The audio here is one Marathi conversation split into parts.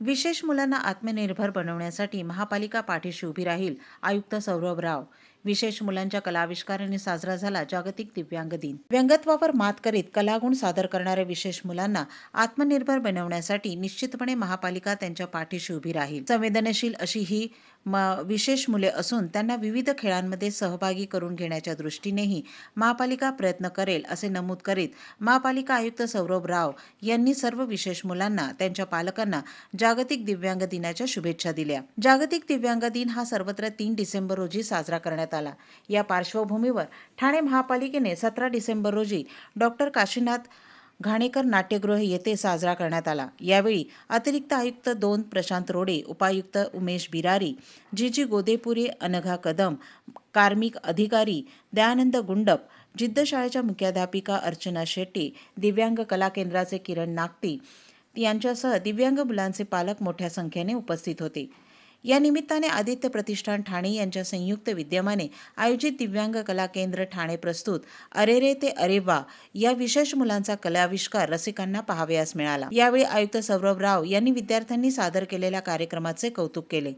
विशेष मुलांना आत्मनिर्भर बनवण्यासाठी महापालिका पाठीशी उभी राहील आयुक्त सौरभ राव. विशेष मुलांच्या कलाविष्काराने साजरा झाला जागतिक दिव्यांग दिन. व्यंगत्वावर मात करीत कलागुण सादर करणाऱ्या विशेष मुलांना आत्मनिर्भर बनवण्यासाठी निश्चितपणे महापालिका त्यांच्या पाठीशी उभी राहील. संवेदनशील अशी ही म विशेष मुले असून त्यांना विविध खेळांमध्ये सहभागी करून घेण्याच्या दृष्टीनेही महापालिका प्रयत्न करेल असे नमूद करीत महापालिका आयुक्त सौरभ राव यांनी सर्व विशेष मुलांना त्यांच्या पालकांना जागतिक दिव्यांग दिनाच्या शुभेच्छा दिल्या. जागतिक दिव्यांग दिन हा सर्वत्र तीन डिसेंबर रोजी साजरा करण्यात आला. या पार्श्वभूमीवर ठाणे महापालिकेने सतरा डिसेंबर रोजी डॉक्टर काशीनाथ घाणेकर नाट्यगृह येथे साजरा करण्यात आला. यावेळी अतिरिक्त आयुक्त दोन प्रशांत रोडे उपायुक्त उमेश बिरारी जी जी गोदेपुरे अनघा कदम कार्मिक अधिकारी दयानंद गुंडप जिद्द शाळेच्या मुख्याध्यापिका अर्चना शेट्टी दिव्यांग कला केंद्राचे किरण नागती यांच्यासह दिव्यांग मुलांचे पालक मोठ्या संख्येने उपस्थित होते. या निमित्ताने आदित्य प्रतिष्ठान ठाणे यांच्या संयुक्त विद्यमाने आयोजित दिव्यांग कला केंद्र ठाणे प्रस्तुत अरे रे ते अरे वा या विशेष मुलांचा कलाविष्कार रसिकांना पाहावयास मिळाला. यावेळी आयुक्त सौरभ राव यांनी विद्यार्थ्यांनी सादर केलेल्या कार्यक्रमाचे कौतुक केले.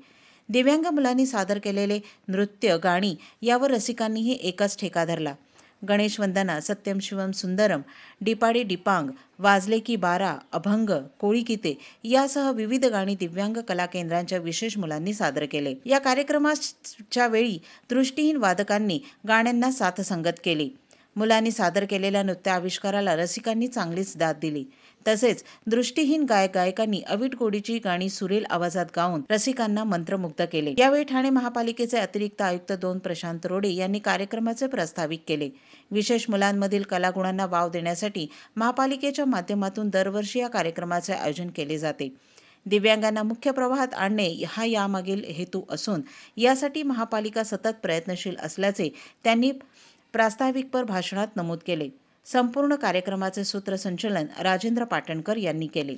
दिव्यांग मुलांनी सादर केलेले नृत्य गाणी यावर रसिकांनीही एकच ठेका धरला. गणेश वंदना सत्यम शिवम सुंदरम डिपाडी डिपांग वाजले की बारा अभंग कोळी गीते यासह विविध गाणी दिव्यांग कला केंद्रांच्या विशेष मुलांनी सादर केले. या कार्यक्रमाच्या वेळी दृष्टीहीन वादकांनी गाण्यांना साथसंगत केली. मुलांनी सादर केलेल्या नृत्य आविष्काराला रसिकांनी चांगलीच दाद दिली. तसेच दृष्टीहीन गायक गायकांनी अवीट गोडीची गाणी सुरेल आवाजात गाऊन रसिकांना मंत्रमुग्ध केले. यावेळी ठाणे महापालिकेचे अतिरिक्त आयुक्त दोन प्रशांत रोडे यांनी कार्यक्रमाचे प्रस्तावित केले. विशेष मुलांमधील कलागुणांना वाव देण्यासाठी महापालिकेच्या माध्यमातून दरवर्षी या कार्यक्रमाचे आयोजन केले जाते. दिव्यांगांना मुख्य प्रवाहात आणणे हा यामागील हेतू असून यासाठी महापालिका सतत प्रयत्नशील असल्याचे त्यांनी प्रास्ताविकपर भाषणात नमूद केले. संपूर्ण कार्यक्रमाचे सूत्रसंचलन राजेंद्र पाटणकर यांनी केले.